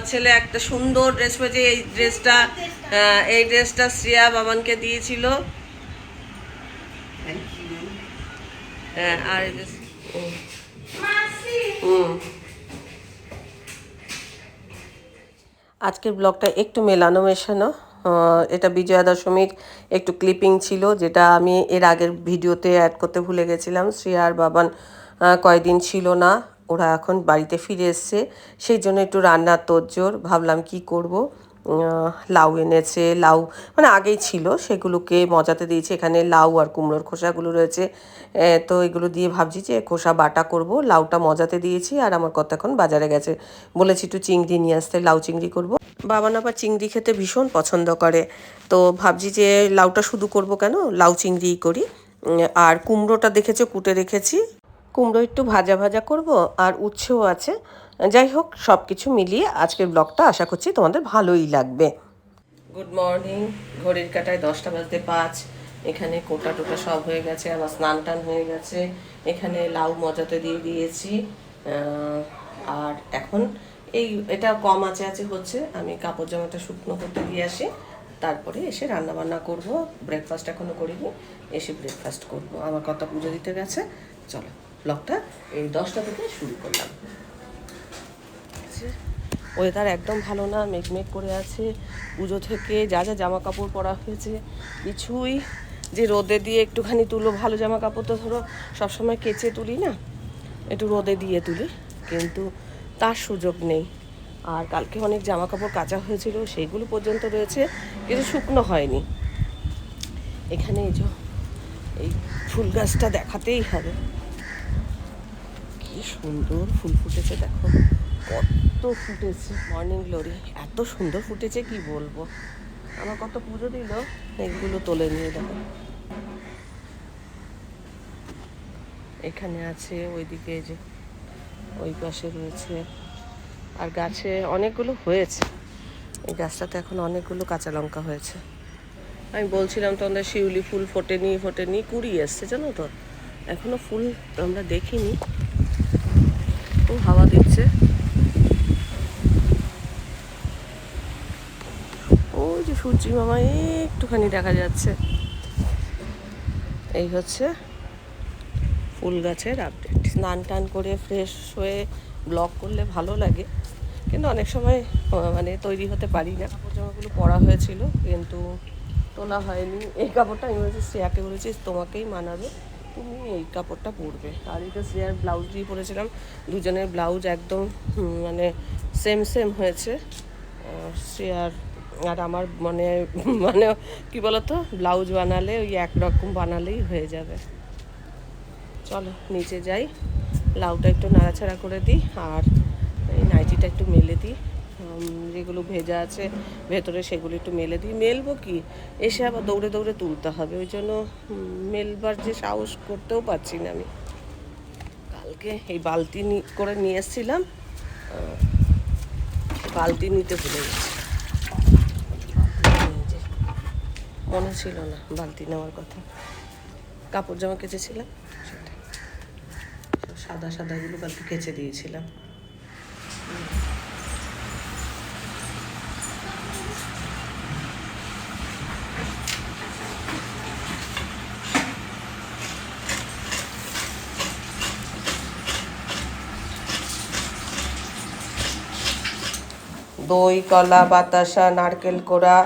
আমার ছেলে একটা সুন্দর ড্রেস পেয়েছে এই ড্রেসটা এই ড্রেসটা শ্রিয়া বাবানকে দিয়েছিল। হ্যাঁ আর হুম। আজকের ব্লগটা একটু মেলানো মেশানো এটা বিজয়া দশমীর একটু ক্লিপিং ছিল যেটা আমি এর আগের ভিডিওতে অ্যাড করতে ভুলে গেছিলাম। শ্রেয়া আর বাবান কয়দিন ছিল না। ওরা এখন বাড়িতে ফিরে এসছে। সেই জন্য একটু রান্নার তোড়জোড়। ভাবলাম কি করব? লাউ এনেছে। লাউ মানে আগেই ছিল। সেগুলোকে মজাতে দিয়েছি। এখানে লাউ আর কুমড়োর খোসাগুলো রয়েছে। তো এগুলো দিয়ে ভাবছি যে খোসা বাটা করব। লাউটা মজাতে দিয়েছি আর আমার কত এখন বাজারে গেছে। বলেছি একটু চিংড়ি নিয়ে আসতে। লাউ চিংড়ি করব। বাবান আবার চিংড়ি খেতে ভীষণ পছন্দ করে। তো ভাবছি যে লাউটা শুধু করব কেন? লাউ চিংড়িই করি। আর কুমড়োটা দেখেছ? কুটে রেখেছি। কুমড়ো একটু ভাজা ভাজা করব আর উচ্ছেও আছে। যাই হোক সব কিছু মিলিয়ে আজকের ব্লগটা আশা করছি তোমাদের ভালোই লাগবে। গুড মর্নিং ঘড়ির কাটায় দশটা বাজতে পাঁচ। এখানে কোটা টোটা সব হয়ে গেছে, আমার স্নান টান হয়ে গেছে। এখানে লাউ মজাতে দিয়ে দিয়েছি। আর এখন এই, এটা কম আছে আছে হচ্ছে। আমি কাপড় জামাটা শুকনো করতে দিয়ে আসি। তারপরে এসে রান্না বান্না করব। ব্রেকফাস্ট এখনও করিনি, এসে ব্রেকফাস্ট করব। আমার কথা পুজো দিতে গেছে। চলো। ব্লগটা এই দশটা থেকে শুরু করলাম। ওয়েদার একদম ভালো না, মেঘমেঘ করে আছে, পুজো থেকে যা যা জামা কাপড় পরা হয়েছে, কিছুই যে রোদে দিয়ে একটুখানি তুলো, ভালো জামা কাপড় তো ধরো সবসময় কেচে তুলি না, একটু রোদে দিয়ে তুলি, কিন্তু তার সুযোগ নেই। আর কালকে অনেক জামা কাপড় কাচা হয়েছিল সেইগুলো পর্যন্ত রয়েছে, কিন্তু শুকনো হয়নি। এখানে এই যে, এই ফুল গাছটা দেখাতেই হবে। সুন্দর ফুল ফুটেছে, দেখো। কত ফুটেছে। মর্নিং গ্লোরি এত সুন্দর ফুটেছে, কি বলব? আমার কত পুজো দিল, এগুলো তোলে নিয়ে দেখো। এখানে আছে, ওইদিকে যে, ওই পাশে রয়েছে, আর গাছে অনেকগুলো হয়েছে। এই গাছটাতে এখন অনেকগুলো কাঁচা লঙ্কা হয়েছে। আমি বলছিলাম তোমাদের শিউলি ফুল ফোটেনি ফোটেনি, কুড়ি এসছে, জানো তো? এখনও ফুল আমরা দেখিনি খুব হাওয়া দিচ্ছে ওই যে সূর্যি মামা একটুখানি দেখা যাচ্ছে। এই হচ্ছে ফুল গাছের আপডেট স্নান টান করে ফ্রেশ হয়ে ব্লগ করলে ভালো লাগে। কিন্তু অনেক সময় মানে তৈরি হতে পারি না। কাপড় জামাগুলো পরা হয়েছিল, কিন্তু তোলা হয়নি। এই কাপড়টা আমি বলেছি, শ্রেয়াকে বলেছি, তোমাকেই মানাবে। তুমি এই কাপড়টা পরবে। আর এটা শ্রেয়ার ব্লাউজ দিয়ে পরেছিলাম। দুজনের ব্লাউজ একদম মানে সেম সেম হয়েছে। শ্রেয়ার আর আমার মানে মানে কি বলতো ব্লাউজ বানালে ওই একরকম বানালেই হয়ে যাবে। চলো, নিচে যাই, লাউটা একটু নাড়াচাড়া করে দিই, আর এই নাইটিটা একটু মেলে দিই। যেগুলো ভেজা আছে, ভেতরে সেগুলো একটু মেলে দিই। মেলবো কি? এসে আবার দৌড়ে দৌড়ে তুলতে হবে, ওই জন্য মেলবার যে সাহস করতেও পারছি না আমি। কালকে এই বালতি করে নিয়ে এসেছিলাম বালতি নিতে ভুলে গেছি এই যে, মনে ছিল না, বালতি নেওয়ার কথা। কাপড় জামা কেচেছিলাম সেটা সাদা সাদাগুলো কালকে কেচে দিয়েছিলাম। দই, কলা, বাতাসা, নারকেল কোড়া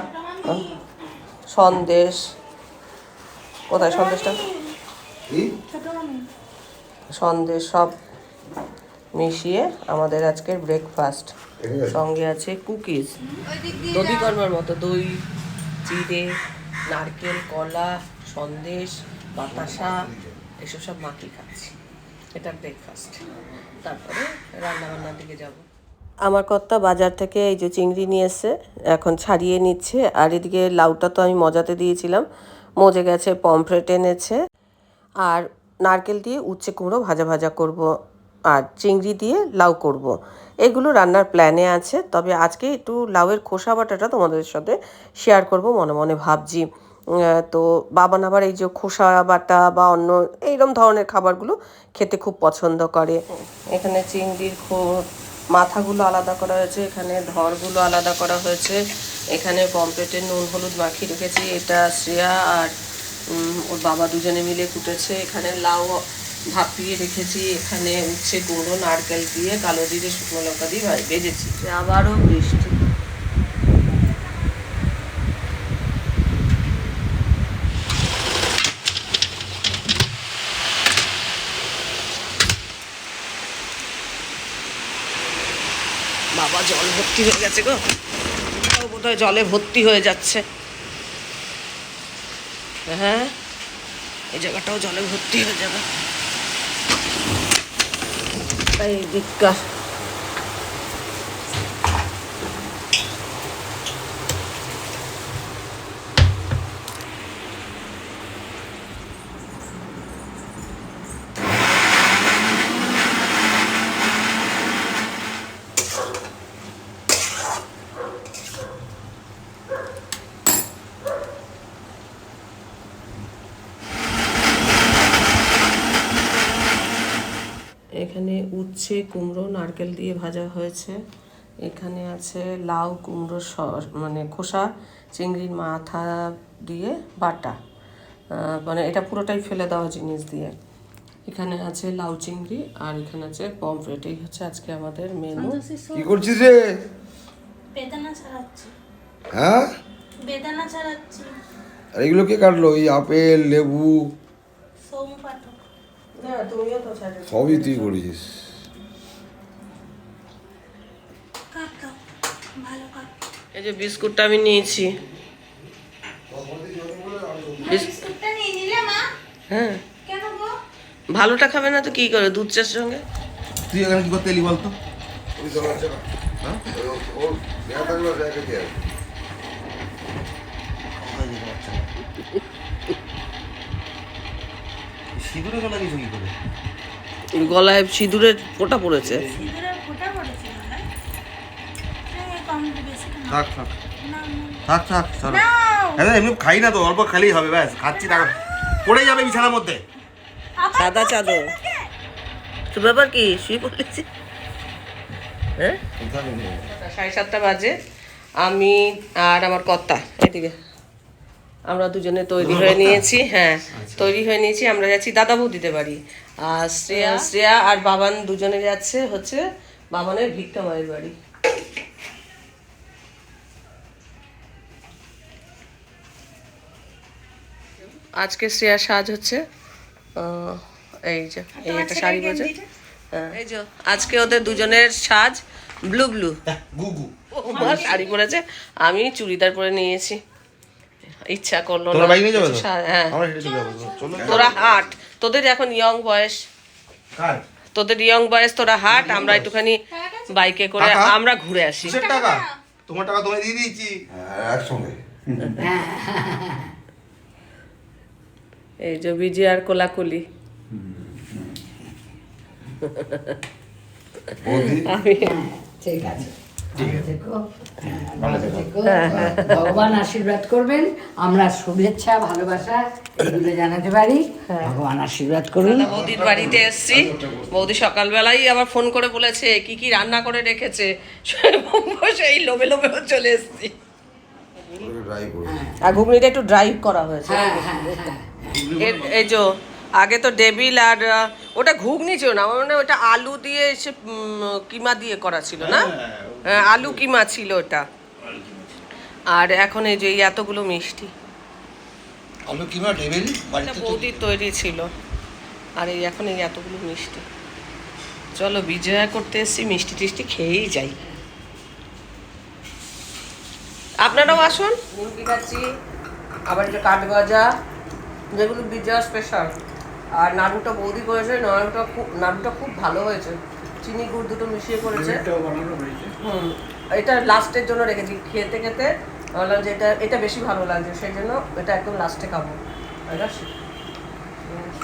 সন্দেশ। কোথায় সন্দেশটা? সন্দেশ সব মিশিয়ে আমাদের আজকের ব্রেকফাস্ট সঙ্গে আছে কুকিজ দধিকর্মার মতো দই চিড়ে নারকেল কলা সন্দেশ বাতাসা এসব সব মাখি খাচ্ছি। এটা ব্রেকফাস্ট তারপরে রান্না বান্নার দিকে যাব। আমার কর্তা বাজার থেকে এই যে চিংড়ি নিয়ে এসছে, এখন ছাড়িয়ে নিচ্ছে। আর এদিকে লাউটা তো আমি মজাতে দিয়েছিলাম। মজে গেছে, পমফ্রেট এনেছে। আর নারকেল দিয়ে উচ্ছে কুমড়ো ভাজা ভাজা করব। আর চিংড়ি দিয়ে লাউ করব। এগুলো রান্নার প্ল্যানে আছে। তবে আজকে একটু লাউয়ের খোসা বাটাটা তোমাদের সাথে শেয়ার করব, মনে মনে ভাবছি। তো বাবান আবার এই যে খোসা বাটা বা অন্য এইরকম ধরনের খাবারগুলো খেতে খুব পছন্দ করে। এখানে চিংড়ির খো- মাথাগুলো আলাদা করা হয়েছে, এখানে ধরগুলো আলাদা করা হয়েছে, এখানে পম্পেটে নুন হলুদ মাখিয়ে রেখেছি, এটা শ্রেয়া আর ওর বাবা দুজনে মিলে কুটেছে, এখানে লাউ ভাপিয়ে রেখেছি, এখানে উচ্ছে কুমড়ো নারকেল দিয়ে কালো জিরে, শুকনো লঙ্কা দিয়ে ভেজেছি। আবারও বৃষ্টি বাবা জল ভর্তি হয়ে গেছে গো। বোধ হয় জলে ভর্তি হয়ে যাচ্ছে। হ্যাঁ এই জায়গাটাও জলে ভর্তি হয়ে যাবে। এই দিকটা এখানে উচ্ছে কুমড়ো নারকেল দিয়ে ভাজা হয়েছে। এখানে আছে লাউ কুমড়ো স- মানে খোসা চিংড়ির মাথা দিয়ে বাটা। মানে এটা পুরোটাই ফেলে দেওয়া জিনিস দিয়ে। এখানে আছে লাউ চিংড়ি আর এখানে আছে পমফ্রেট। এই হচ্ছে আজকে আমাদের মেনু কি করছিস রে? বেদানা ছাড়াচ্ছি। হ্যাঁ? বেদানা ছাড়াচ্ছি। আর এগুলো কে কাটলো? এই আপেল লেবু? সৌম পাঠক। হ্যাঁ তুমিও তো সবই তুই করেছিস কাপ দাও ভালো কাপ এই যে বিস্কুটটা আমি নিয়েছি। বিস- বিস্কুটটা নিয়ে নিলে মা? হ্যাঁ। ভালোটা খাবে না তো কি করে দুধ চার সঙ্গে? তুই এখানে কি করতে এলি বলতো? করে? গলায় সিঁদুরের ফোঁটা পড়েছে সিঁদুরের ফোঁটা পড়েছিল না এই কম বেশি না থাক থাক। না থাক থাক সরো হ্যাঁ এমনি খাই না তো অল্প খালি হবে ব্যাস খাচ্ছি টাকা পড়ে যাবে বিছানার মধ্যে। সাদা চাদর। তো ব্যাপার কি? শুয়ে পড়েছি। হ্যাঁ? সাড়ে সাতটা বাজে। আমি আর আমার কর্তা এদিকে। আমরা দুজনে তৈরি হয়ে নিয়েছি হ্যাঁ। তৈরি হয়ে নিয়েছি আমরা যাচ্ছি দাদা বৌদিতে বাড়ি। আর শ্রেয়া শ্রেয়া আর বাবান দুজনে যাচ্ছে হচ্ছে বাবানের ভিক্ষা মায়ের বাড়ি। আজকে শ্রেয়ার সাজ হচ্ছে এই যে এই একটা শাড়ি পরেছে। হ্যাঁ, এই যে আজকে ওদের দুজনের সাজ ব্লু ব্লু গুগু মা শাড়ি পরেছে আমি চুড়িদার পরে নিয়েছি। ইচ্ছা করল তোমরা না বাইক নিয়ে যাবে কিছু তো? সা- হ্যাঁ। আমরা হেঁটে চলে যাব চলো। তোরা হাট। তোদের এখন ইয়ং বয়স। কার? তোদের ইয়ং বয়স তোরা হাট আমরা একটুখানি বাইকে করে আমরা ঘুরে আসি। টাকা? তোমার টাকা তোমায় দিয়ে দিয়েছি। একসঙ্গে। এই যে বিজয় আর কোলাকুলি। আমি ঠিক আছে। হ্যাঁ। ভগবান আশীর্বাদ করবেন। আমরা শুভেচ্ছা ভালোবাসা এগুলো জানাতে পারি। ভগবান আশীর্বাদ করুন। বৌদির বাড়িতে এসছি। বৌদি সকালবেলাই আবার ফোন করে বলেছে কি কি রান্না করে রেখেছে? সেই লোভে লোভে চলে এসছি। আর ঘুগনিটা একটু ড্রাইভ করা হয়েছে। হ্যাঁ হ্যাঁ হ্যাঁ। এই যে আগে তো ডেবিল আর ওটা ঘুগনি ছিল না আমার মনে ওটা আলু দিয়ে সে কিমা দিয়ে করা ছিল না? হ্যাঁ, আলু কিমা ছিল ওটা। আর এখন এই যে এই এতগুলো মিষ্টি। আলু কিমা এটা বৌদির তৈরি ছিল। আর এই এখন এই এতগুলো মিষ্টি। চলো বিজয়া করতে এসছি মিষ্টি টিষ্টি খেয়েই যাই। আপনারাও আসুন। নিমকি খাচ্ছি আবার যে কাঠ ভাজা। যেগুলো বিজয়া স্পেশাল আর নাড়ুটা বৌদি করেছে নাড়ুটা খুব নাড়ুটা খুব ভালো হয়েছে। চিনি গুড় দুটো মিশিয়ে করেছে। হুম। এটা লাস্টের জন্য রেখেছি। খেতে খেতে বললাম যে এটা এটা বেশি ভালো লাগছে সেই জন্য এটা একদম লাস্টে খাব। এটা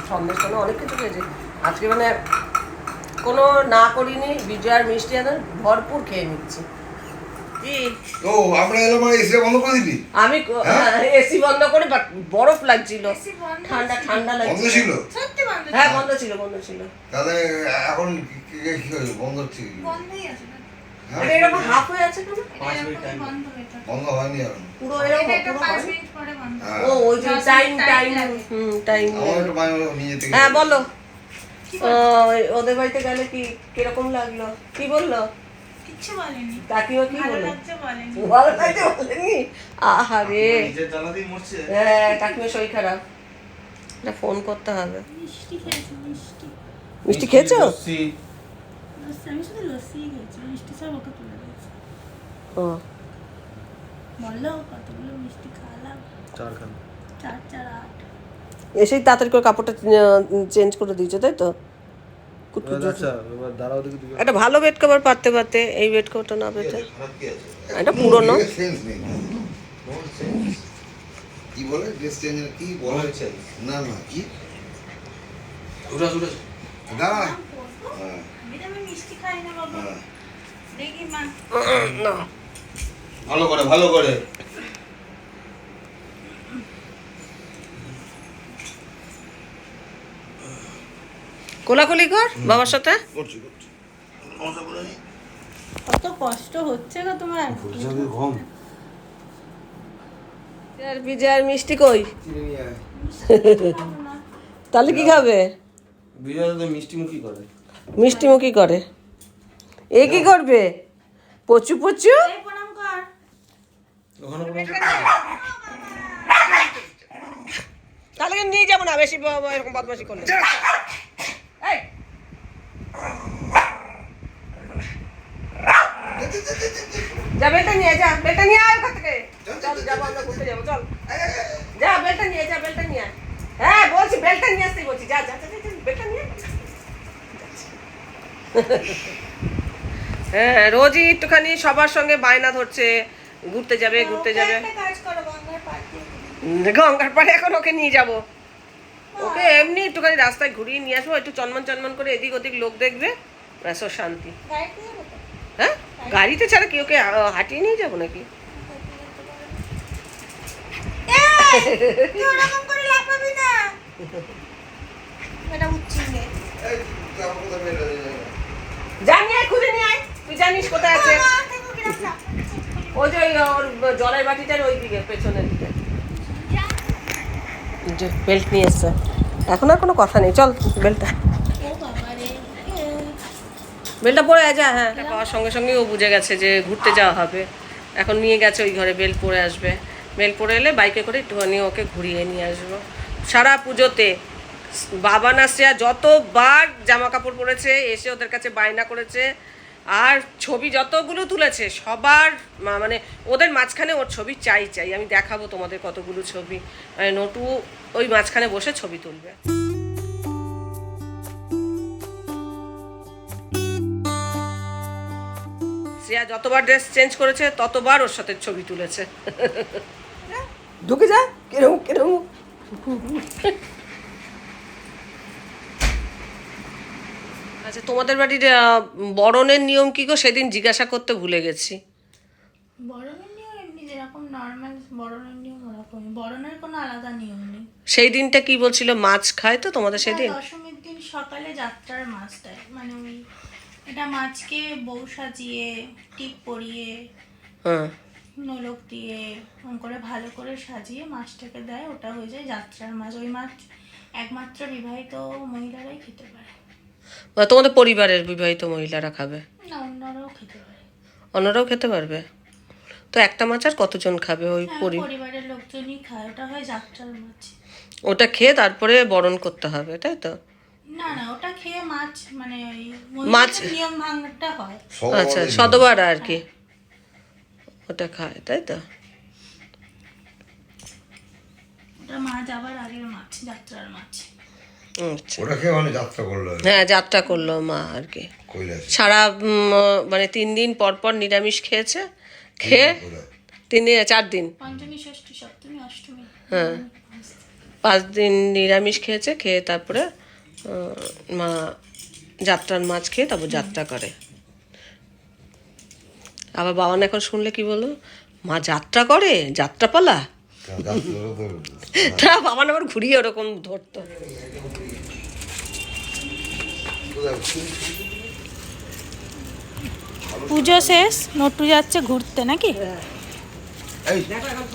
সন্দেশ কোনো অনেক কিছু খেয়েছি। আজকে মানে কোনো না করিনি বিজয়ার মিষ্টি একদম ভরপুর খেয়ে নিচ্ছি। আমরা এলাম এসে বন্ধ করে দিবি আমি এসি বন্ধ করে but বরফ লাগছিল। এসি বন্ধ ঠান্ডা ঠান্ডা বন্ধ ছিল? সত্যি বন্ধ হ্যাঁ বন্ধ ছিল বন্ধ ছিল। তাহলে এখন কি- কি হয়েছে? বন্ধ ঠিক বন্ধই আছে না। হ্যাঁ? এটা এরকম হাফ হয়ে আছে কেন? বন্ধ হয়নি এখন পুরো এরকম পুরো পাঁচ মিনিট পরে বন্ধ। হ্যাঁ। ও ওই যে টাইম টাইম হুম টাইম হ্যাঁ বলো? ওদের বাড়িতে গেলে কি কীরকম লাগল? কি বলল? কিচ্ছু বলেনি। কাকিমা কি ভালো বলল লাগছে বলেনি। ভালো লাগছে বলেনি? আহারে। নিজের জ্বালাতেই মরছে। হ্যাঁ শরীর খারাপ। এটা ফোন করতে হবে। মিষ্টি খেয়েছি মিষ্টি। মিষ্টি খেয়েছো? লস্যি। লস্যি। আমি শুধু লস্যিই খেয়েছি মিষ্টি সব ওকে তুলে দিয়েছি। ও। বলল কতগুলো মিষ্টি খাওয়ালাম চারখানা চার চার আট। এসেই তাড়াতাড়ি করে কাপড়টা চেঞ্জ করে দিয়েছ তাই তো? একটা ভালো বেড কভার পারতে পারতে এই বেড কভারটা না পেতে। এটা পুরনো। সেন্স নেই। No sense. কি বলে? ড্রেস চেঞ্জ কি বলে না না কি? উঠা উঠা না করব আমি তো আমি মিষ্টি খাই না বাবা। হ্যাঁ। না। ভালো করে ভালো করে। কোলাকুলি কর বাবার সাথে? নি। কত কষ্ট হচ্ছে গো তোমার। আর বিজয় মিষ্টি কই? তাহলে কি খাবে? বিজয় তো মিষ্টি মুখি করে। মিষ্টি করে। এ কি করবে? পচু পচু? এই প্রণাম কর। ওখানে কোনো তাহলে নিয়ে যাব না বেশি এরকম বদমাশি করলে। যা বেলটা নিয়ে যা বেলটা নিয়ে আয় ওখান থেকে। চল যাব আমরা ঘুরতে যাব চল। যা বেলটা নিয়ে যা বেলটা নিয়ে হ্যাঁ বলছি বেলটা নিয়ে আসতেই বলছি। যা যা বেলটা নিয়ে হ্যাঁ রোজই একটুখানি সবার সঙ্গে বায়না ধরছে। ঘুরতে যাবে ঘুরতে যাবে। গঙ্গার পাড় এখন ওকে নিয়ে যাব। ওকে এমনি একটুখানি রাস্তায় ঘুরিয়ে নিয়ে আসব একটু চনমন চনমন করে এদিক ওদিক লোক দেখবে ব্যাস শান্তি? হ্যাঁ? গাড়িতে ছাড়া কি ওকে আহ, হাঁটিয়ে নিয়ে যাব নাকি? তুই খুঁজে নিয়ে আয়। জানিস কোথায় আছে। ওই যে ওই ওর জলের বাটিটার ওই দিকে পেছনের দিকে। বেল্ট নিয়ে এসছে। এখন আর কোনো কথা নেই। চল বেল্টটা বেলটা পরে যা হ্যাঁ। পাওয়ার সঙ্গে সঙ্গে ও বুঝে গেছে যে ঘুরতে যাওয়া হবে। এখন নিয়ে গেছে ওই ঘরে বেল পরে আসবে। বেল পরে এলে বাইকে করে একটুখানি ওকে ঘুরিয়ে নিয়ে আসব। সারা পুজোতে বাবা নাসিয়া যতবার জামা কাপড় পরেছে, এসে ওদের কাছে বায়না করেছে, আর ছবি যতগুলো তুলেছে, সবার মানে ওদের মাঝখানে ওর ছবি চাই চাই। আমি দেখাবো তোমাদের কতগুলো ছবি। মানে নটু ওই মাঝখানে বসে ছবি তুলবে। শ্রেয়া যতবার ড্রেস চেঞ্জ করেছে ততবার ওর সাথে ছবি তুলেছে। ঢুকে যা কিরম কিরম আচ্ছা তোমাদের বাড়ির বরণের নিয়ম কি গো? সেদিন জিজ্ঞাসা করতে ভুলে গেছি। বরণের নিয়ম এমনি যেরকম নর্মাল বরণের নিয়ম ওরকমই। বরণের কোনো আলাদা নিয়ম নেই। সেই দিনটা কি বলছিল? মাছ খায় তো তোমাদের সেদিন? দশমীর দিন সকালে যাত্রার মাছ দেয়। মানে ওই এটা মাছকে বউ সাজিয়ে টিপ পরিয়ে হ্যাঁ। নোলক দিয়ে করে ভালো করে সাজিয়ে মাছটাকে দেয় ওটা হয়ে যায় যাত্রার মাছ। ওই মাছ একমাত্র বিবাহিত মহিলারাই খেতে পারে। বা তোমাদের পরিবারের বিবাহিত মহিলারা খাবে? না অন্যরাও খেতে পারে। অন্যরাও খেতে পারবে? তো একটা মাছ আর কতজন খাবে ওই হ্যাঁ, পরিবারের লোকজনই খায় ওটা হয় যাত্রার মাছ। ওটা খেয়ে তারপরে বরণ করতে হবে তাই তো? না না ওটা খেয়ে মাছ মানে মাছ- নিয়ম ভাঙটা হয়। আচ্ছা শতবার আর কি। ওটা খায় তাই তো? ওটা মাছ আবার আগের মাছ যাত্রার মাছ। আচ্ছা। ওটা খেয়ে যাত্রা করল। হ্যাঁ যাত্রা করল মা আর কি। সারা মানে তিন দিন পর পর নিরামিষ খেয়েছে। খেয়ে তিন দিন চার দিন। পঞ্চমী ষষ্ঠী সপ্তমী অষ্টমী। হ্যাঁ। পাঁচ দিন নিরামিষ খেয়েছে খেয়ে তারপরে মা যাত্রার মাছ খেয়ে তারপর যাত্রা করে। আবার বাবান এখন শুনলে কি বলো মা যাত্রা করে যাত্রাপালা? না বাবান আবার ঘুরিয়ে ওরকম ধরতো। পুজো শেষ নটু যাচ্ছে ঘুরতে নাকি? এই। দেখো এখন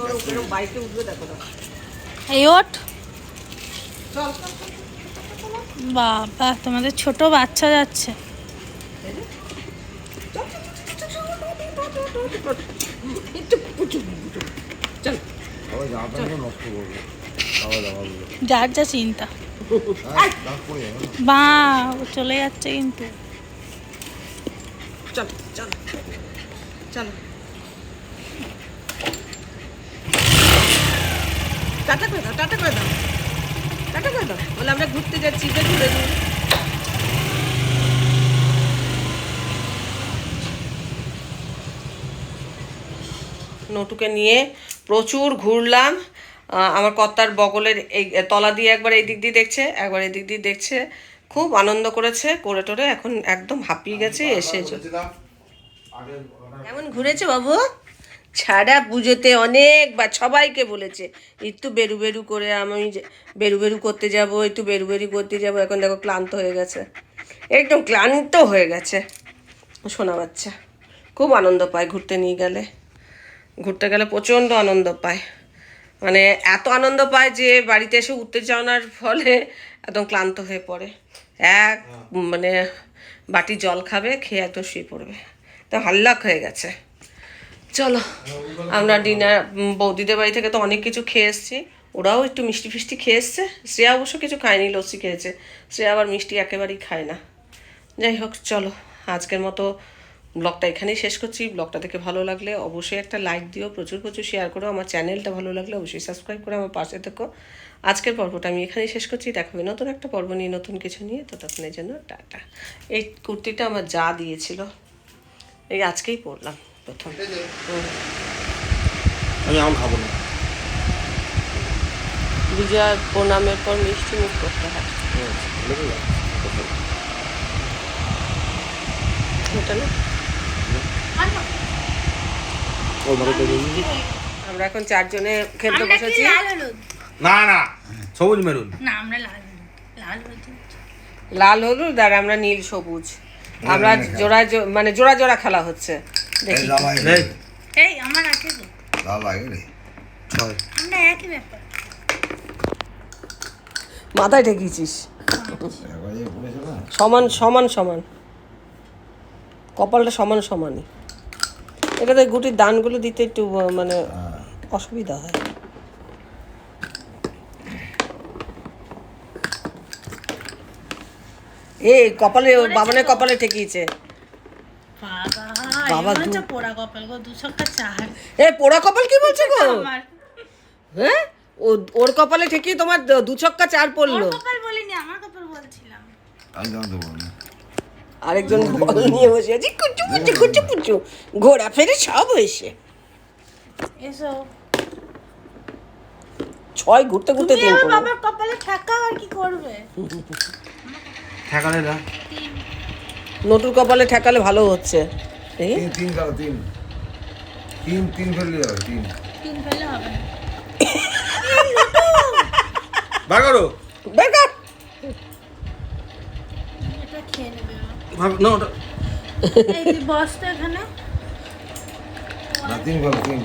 বাবা, তোমাদের ছোট বাচ্চা যাচ্ছে। যার যা চিন্তা। বা চলে যাচ্ছে কিন্তু। টাটা করে দাও, টাটা করে দাও। বলে আমরা ঘুরতে যাচ্ছি যে ঘুরে দিই নটুকে নিয়ে প্রচুর ঘুরলাম। আমার কর্তার বগলের এই তলা দিয়ে একবার এই দিক দিয়ে দেখছে একবার এই দিক দিয়ে দেখছে। খুব আনন্দ করেছে করে টোরে এখন একদম হাঁপিয়ে গেছে এসে কেমন ঘুরেছে বাবু? ছাড়া পুজোতে অনেকবার সবাইকে বলেছে একটু বেরু বেরু করে আমি বেরু বেরু করতে যাব একটু বেরু বেরু করতে যাব। এখন দেখো ক্লান্ত হয়ে গেছে। একদম ক্লান্ত হয়ে গেছে। শোনা বাচ্চা খুব আনন্দ পায় ঘুরতে নিয়ে গেলে। ঘুরতে গেলে প্রচণ্ড আনন্দ পায়। মানে এত আনন্দ পায় যে বাড়িতে এসে উঠতে উত্তেজনার ফলে একদম ক্লান্ত হয়ে পড়ে। এক মানে বাটি জল খাবে খেয়ে একদম শুয়ে পড়বে। তো হাল্লাক হয়ে গেছে। চলো, আমরা ডিনার বৌদিদের বাড়ি থেকে তো অনেক কিছু খেয়ে এসেছি। ওরাও একটু মিষ্টি ফিষ্টি খেয়ে এসছে। শ্রেয়া অবশ্য কিছু খায়নি, লস্যি খেয়েছে। শ্রেয়া আবার মিষ্টি একেবারেই খায় না। যাই হোক, চলো, আজকের মতো ব্লগটা এখানেই শেষ করছি। ব্লগটা দেখে ভালো লাগলে অবশ্যই একটা লাইক দিও, প্রচুর প্রচুর শেয়ার করো। আমার চ্যানেলটা ভালো লাগলে অবশ্যই সাবস্ক্রাইব করে আমার পাশে থেকো। আজকের পর্বটা আমি এখানেই শেষ করছি। দেখাবে নতুন একটা পর্ব নিয়ে, নতুন কিছু নিয়ে। ততক্ষণের জন্য টাটা। এই কুর্তিটা আমার যা দিয়েছিল, এই আজকেই পরলাম। প্রথম। আমি আম খাব না। বিজয়া প্রণামের পর মিষ্টি মুখ করতে হয়। এটা না? আমরা এখন চারজনে খেলতে বসেছি। লাল হলুদ? না না। সবুজ মেরুন। না আমরা লাল লাল হলুদ লাল হলুদ আর আমরা নীল সবুজ। আমরা জোড়া জো- মানে জোড়া জোড়া খেলা হচ্ছে। এই আমার আছে আমরা একই ব্যাপার। মাথায় ঠেকিয়েছিস। সমান সমান সমান। কপালটা সমান সমানই। এটাতে গুটির দানগুলো দিতে একটু মানে অসুবিধা হয়। এই কপালে বাবানের কপালে ঠেকিয়েছে। বাবা দু- পোড়া কপাল গো দুশো চার এ পোড়া কপাল কি বলছো গো? হ্যাঁ ও ওর কপালে ঠেকিয়ে তোমার দু ছক্কা চার পড়ল। কপাল বলিনি আমার কপাল বলছিলাম। আমি জানতে পারব আরেকজন বল নিয়ে বসে আছে। কুচু কুচু কুচু কুচু। ঘোরা ফেরে সব হয়েছে। এসো। ছয় ঘুরতে ঘুরতে তুমি তিন আমার বাবার কপালে ঠেকাও আর কি করবে? ঠেকালে না তিন নটুর কপালে ঠেকালে ভালো হচ্ছে। তিন তিন খেলো তিন। তিন তিন ফেললে যাবে তিন। তিন ফেললে হবে বার করো। বের কর। এটা খেয়ে নেবে না ওটা এই তুই বস এখানে। না তিন ফেলো তিন।